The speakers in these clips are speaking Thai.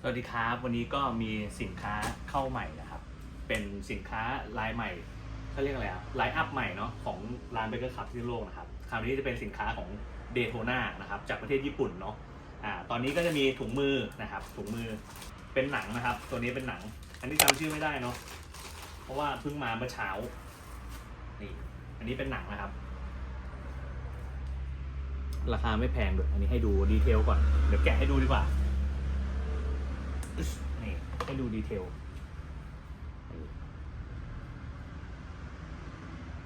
สวัสดีครับ วันนี้ก็มีสินค้าเข้าใหม่นะครับ เป็นสินค้าลายใหม่เขาเรียกอะไรอะไลน์อัพใหม่เนาะของร้านเบเกอร์คับที่โลกนะครับคราวนี้จะเป็นสินค้าของเดโทนานะครับจากประเทศญี่ปุ่นเนาะอ่าตอนนี้ก็จะมีถุงมือนะครับถุงมือเป็นหนังนะครับ ตัวนี้เป็นหนัง อันนี้จำชื่อไม่ได้เนาะเพราะว่าเพิ่งมาเมื่อเช้านี่อันนี้เป็นหนังนะครับ ราคาไม่แพงด้วยอันนี้ให้ดูดีเทลก่อนเดี๋ยวแกะให้ดูดีกว่า นี่ให้ดูดีเทล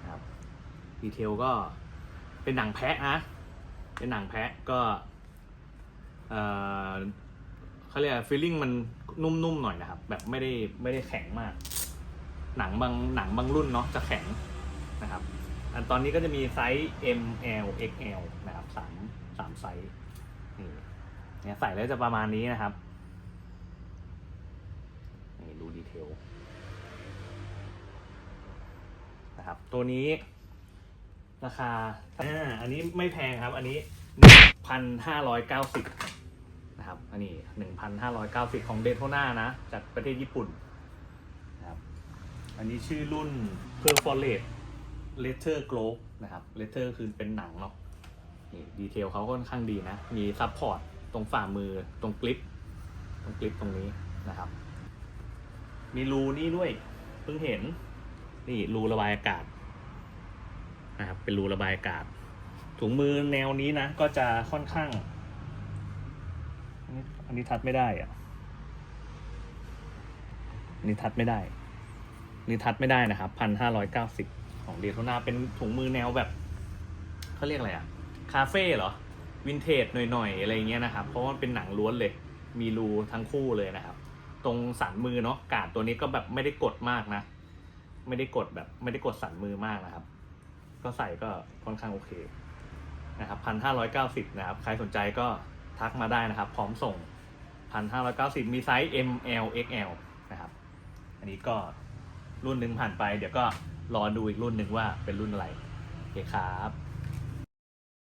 นะครับดีเทลก็เป็นหนังแพะนะ เป็นหนังแพะก็เอ่อเขาเรียกฟีลลิ่งมันนุ่มๆหน่อยนะครับ แบบไม่ได้ไม่ได้แข็งมาก หนังบางหนังบางรุ่นเนาะจะแข็งนะครับอันตอนนี้ก็จะมีไซส์ M L X L นะครับสามสามไซส์นี่เนี่ยใส่แล้วจะประมาณนี้นะครับ นี่ดูดี เทลนะครับ ตัวนี้ ราคาอ่าอันนี้ไม่แพงครับ อันนี้หนึ่งพันห้าร้อยเก้าสิบนะครับ อันนี้หนึ่งพันห้าร้อยเก้าสิบของเดโทนานะ จากประเทศญี่ปุ่นนะครับ อันนี้ชื่อรุ่น Perforate Letter Globe นะครับ Letter คือเป็นหนังเนาะนี่ดีเทลเขาค่อนข้างดีนะ มีซับพอร์ตตรงฝ่ามือตรงกลิป ตรงกลิปตรงนี้นะครับ มีรูนี่ด้วยเพิ่งเห็น นี่รูระบายอากาศนะครับเป็นรูระบายอากาศ ถุงมือแนวนี้นะ ก็จะค่อนข้าง อันนี้ทัดไม่ได้อะอันนี่ทัดไม่ได้นนี่ทัดไม่ได้นะครับพันห้าร้อยเก้าสิบของเดโทนาเป็นถุงมือแนวแบบเขาเรียกอะไรอะคาเฟ่เหรอวินเทจหน่อยๆ อะไรเงี้ยนะครับ เพราะว่าเป็นหนังล้วนเลย มีรูทั้งคู่เลยนะครับ ตรงสันมือเนาะกาดตัวนี้ก็แบบไม่ได้กดมากนะ ไม่ได้กดแบบ ไม่ได้กดสันมือมากนะครับ ก็ใส่ก็ค่อนข้างโอเคนะครับพันห้าร้อยเก้าสิบนะครับ ใครสนใจก็ทักมาได้นะครับ พร้อมส่งพันห้าร้อยเก้าสิบมีไซส์ M L X L นะครับ อันนี้ก็รุ่นหนึ่งผ่านไป เดี๋ยวก็รอดูอีกรุ่นหนึ่งว่าเป็นรุ่นอะไรโอเคครับ